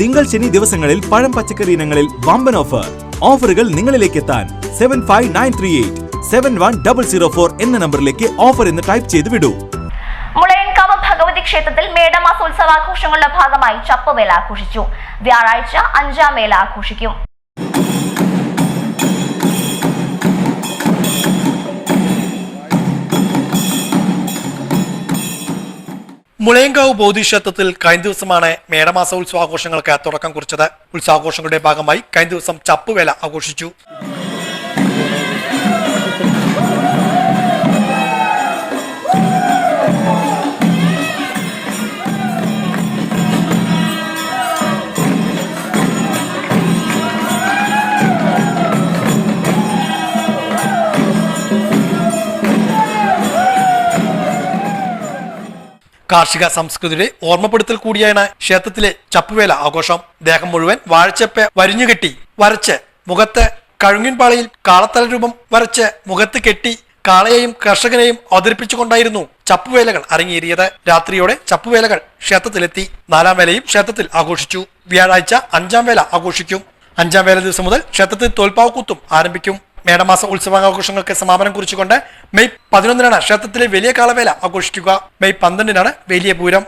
തിങ്കൾ ശനി ദിവസങ്ങളിൽ പഴം പച്ചക്കറി ഇനങ്ങളിൽ വമ്പൻ ഓഫർ ഓഫറുകൾ നിങ്ങളിലേക്ക് എത്താൻ seven five nine three eight seven one double zero four എന്ന നമ്പറിലേക്ക് ഓഫർ എന്ന് ടൈപ്പ് ചെയ്ത് വിടൂ. ഭഗവതി ക്ഷേത്രത്തിൽ മേടമാസോത്സവാഘോഷങ്ങളുടെ ഭാഗമായി ചപ്പുവേല ആഘോഷിച്ചു. വ്യാഴാഴ്ച അഞ്ചാം വേല ആഘോഷിക്കും. മുളയങ്കാവ് ബോധിക്ഷേത്രത്തിൽ കഴിഞ്ഞ ദിവസമാണ് മേടമാസ ഉത്സവാഘോഷങ്ങൾക്ക് തുടക്കം കുറിച്ചത്. ഉത്സവാഘോഷങ്ങളുടെ ഭാഗമായി കഴിഞ്ഞ ദിവസം ചപ്പുവേല ആഘോഷിച്ചു. കാർഷിക സംസ്കൃതിയുടെ ഓർമ്മപ്പെടുത്തൽ കൂടിയാണ് ക്ഷേത്രത്തിലെ ചപ്പുവേല ആഘോഷം. ദേഹം മുഴുവൻ വാഴച്ചപ്പ് വരിഞ്ഞുകെട്ടി വരച്ച് മുഖത്ത് കഴുങ്ങിൻപാളയിൽ കാളത്തല രൂപം വരച്ച് മുഖത്ത് കെട്ടി കാളയെയും കർഷകനെയും അവതരിപ്പിച്ചുകൊണ്ടായിരുന്നു ചപ്പുവേലകൾ അരങ്ങേറിയത്. രാത്രിയോടെ ചപ്പുവേലകൾ ക്ഷേത്രത്തിലെത്തി. നാലാം വേലയും ക്ഷേത്രത്തിൽ ആഘോഷിച്ചു. വ്യാഴാഴ്ച അഞ്ചാം വേല ആഘോഷിക്കും. അഞ്ചാം വേല ദിവസം മുതൽ ക്ഷേത്രത്തിൽ തോൽപ്പാവക്കൂത്തും ആരംഭിക്കും. മേടമാസ ഉത്സവാഘോഷങ്ങൾക്ക് സമാപനം കുറിച്ചുകൊണ്ട് മെയ് പതിനൊന്നിനാണ് ക്ഷേത്രത്തിലെ വലിയ കാളവേല ആഘോഷിക്കുക. മെയ് പന്ത്രണ്ടിനാണ് വലിയ പൂരം.